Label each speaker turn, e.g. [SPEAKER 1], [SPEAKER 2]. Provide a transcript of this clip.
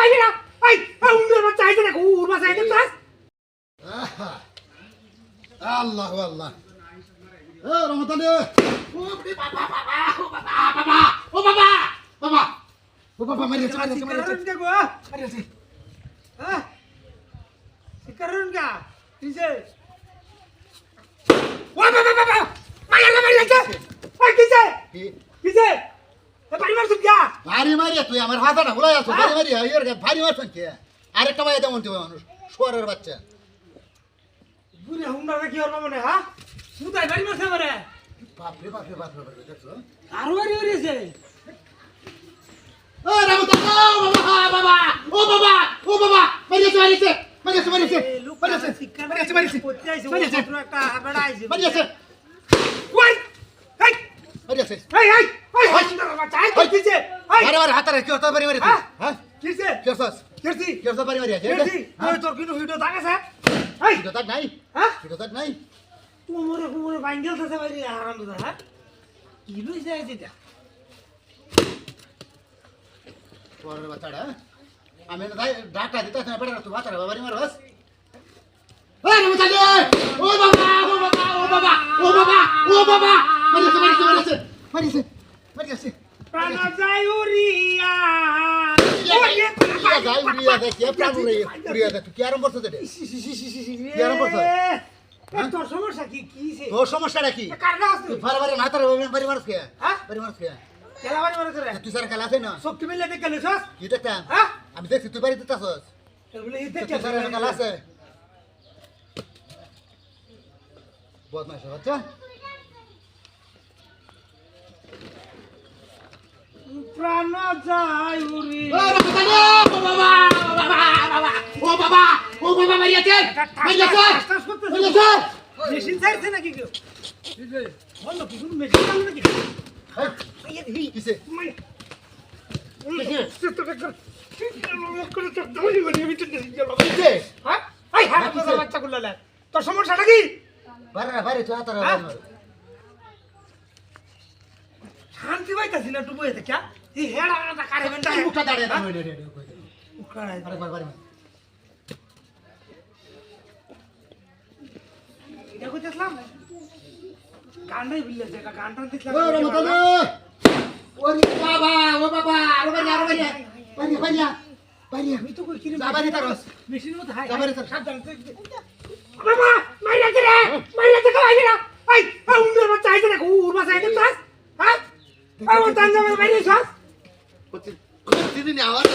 [SPEAKER 1] IB না I উন্ডের বাচ্চা আইছে না উর বাচ্চা আইছে
[SPEAKER 2] আহা। আল্লাহ আল্লাহ। এ রমতানি ও বাবা বাবা ও বাবা বাবা ও বাবা বাবা ও বাবা মারিয়েছে মারিয়েছে মারিয়েছে
[SPEAKER 1] কারণ কে গো
[SPEAKER 2] মারিয়েছে
[SPEAKER 1] হ্যাঁ কারণ কা কিসে ও বাবা বাবা মাইয়া না মাইয়া ওই কিসে
[SPEAKER 2] কি?
[SPEAKER 1] কিসে এ বাড়ি মারছ
[SPEAKER 2] ভারী মারিয়া তুই আমার হাতাটা ভুলাই আছো ভারী মারিয়া এর ভারী মারছেন কে আরেকটা মাইয়া তেমন তুই মানুষ শুয়ারের বাচ্চা।
[SPEAKER 1] বুড়ি হুন্ডা কি হর মনে হ্যাঁ মুতাই বাড়ি মারছে আমারে?
[SPEAKER 2] বাপরে বাপরে বাপরে বাপরে দেখছ?
[SPEAKER 1] আরও বাড়ি হইছে
[SPEAKER 2] ও রমতানি ও বাবা বাবা ও বাবা ও বাবা মারিয়েছে মারিয়েছে মারিয়েছে মারিয়েছে মারিয়েছে মারিয়েছে মারিয়েছে মারিয়েছে
[SPEAKER 1] একটা বেড়া আইছে
[SPEAKER 2] মারিয়েছে।
[SPEAKER 1] ওই এই
[SPEAKER 2] মারিয়েছে
[SPEAKER 1] এই এই
[SPEAKER 2] बार बार हात रे कि ओतबारि
[SPEAKER 1] बारित
[SPEAKER 2] हा
[SPEAKER 1] किर्सी
[SPEAKER 2] केसास किर्सी
[SPEAKER 1] केसास
[SPEAKER 2] परिमारिया जे कि यो
[SPEAKER 1] तो किन भिडियो ढागे छ आइ भिडियो
[SPEAKER 2] त नाइ हा
[SPEAKER 1] भिडियो
[SPEAKER 2] त नाइ उ
[SPEAKER 1] मोरे मोरे बाङेल थाथे भाइ आराम ददा हा इलु जाए दिदा वारर
[SPEAKER 2] बचाडा आमे न डाटा दिता त बडा सु वातारा वरी मारोस हे न म जान्दि ओ बाबा ओ बाबा ओ बाबा ओ बाबा ओ बाबा म नि सुमेर छ ओस
[SPEAKER 1] প্রাণ যায় উড়িয়া
[SPEAKER 2] যায় আমি দেখছি তুই বাড়িতে বদমাশ হচ্ছে
[SPEAKER 1] প্রাণ যায় উড়ি।
[SPEAKER 2] ও বাবা ও বাবা ও বাবা মারিয়াছে মারিয়াছে মারিয়াছে
[SPEAKER 1] মেশিন ছাড়ছে নাকি কেউ? বলল কি কোনো মেশিন চালু নাকি?
[SPEAKER 2] কিসে?
[SPEAKER 1] হ্যাঁ? হ্যাঁ, হ্যাঁ, তোর সমস্যাটা কি?
[SPEAKER 2] বারে বারে তুই হাতার
[SPEAKER 1] শান্তি পাইতাছি না টুবু এতে ক্যা এই হেড়া না কারে বেন্টা
[SPEAKER 2] মুখটা দাঁড়িয়ে দাঁড়িয়ে দাঁড়িয়ে দাঁড়িয়ে
[SPEAKER 1] উকড়ায়
[SPEAKER 2] আরেকবার বাড়ি মার
[SPEAKER 1] এটা কইতেছিলাম গানটাই বিল্লে জায়গা গানটা দিছিলাম
[SPEAKER 2] ও রমজান ওরে বাবা ও বাবা আরও বাড়ি আরও বাড়ি। বাড়ি বাড়ি বাড়ি
[SPEAKER 1] আমি তো কই কিরে
[SPEAKER 2] যা বাড়ি তারস।
[SPEAKER 1] মেশিন মতো হাই
[SPEAKER 2] যা বাড়ি তারস।
[SPEAKER 1] সাবধান বাবা মাইরা দে রে মাইরা দে কই না। আই আ উন্ডের বাচ্চা আইছে না উর বাচ্চা আইছে তাস আমার তাঞ্জামের বাইরে সব।
[SPEAKER 2] প্রতিদিন আওয়াজ